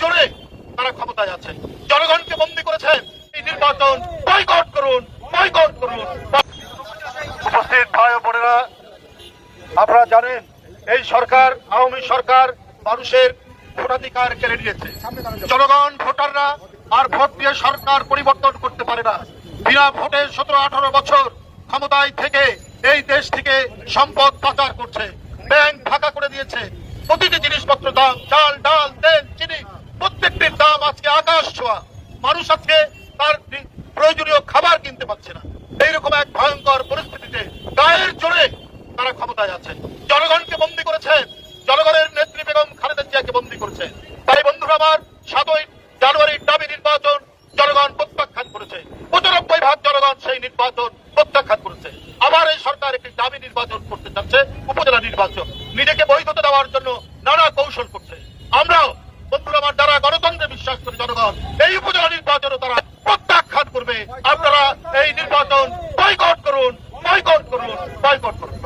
জোরে তারা ক্ষমতায় আছে। জনগণকে বন্দী করেছে। এই নির্বাচন বয়কট করুন বয়কট করুন। উপস্থিত ভাই বোনেরা, আপনারা জানেন, এই সরকার, আওয়ামী সরকার মানুষের ভোটাধিকার কেড়ে নিয়েছে। জনগণ, ভোটাররা আর ভোট দিয়ে সরকার পরিবর্তন করতে পারে না। বিনা ভোটে সতেরো, আঠারো বছর ক্ষমতায় থেকে এই দেশ থেকে সম্পদ পাচার করছে। ব্যাংক ফাঁকা করে দিয়েছে। প্রতিটি জিনিসপত্র দাম, চাল, ডাল, তেল, চিনি প্রত্যেকটির দাম আজকে আকাশ ছোঁয়া। মানুষ আজকে তার প্রয়োজনীয় খাবার কিনতে পারছে না। এইরকম এক ভয়ঙ্কর পরিস্থিতিতে গায়ের জোরে তারা ক্ষমতায় আছেন। জনগণকে বন্দী করেছেন। জনগণের নেত্রী বেগম খালেদা জিয়াকে বন্দী করেছেন। তাই বন্ধুরা আমার, সাতই জানুয়ারির দাবি নির্বাচন জনগণ প্রত্যাখ্যান করেছে। পঁচানব্বই ভাগ জনগণ সেই নির্বাচন প্রত্যাখ্যান করেছে। আবার এই সরকার একটি দাবি নির্বাচন করতে চাচ্ছে উপজেলা নির্বাচন। নিজেকে বৈধতা দেওয়ার জন্য নানা কৌশল করছে। আমরাও বিশ্বাস করে জনগণ, এই উপজেলা নির্বাচনে তারা প্রত্যাখ্যান করবে। আপনারা এই নির্বাচন বয়কট করুন বয়কট করুন বয়কট করুন।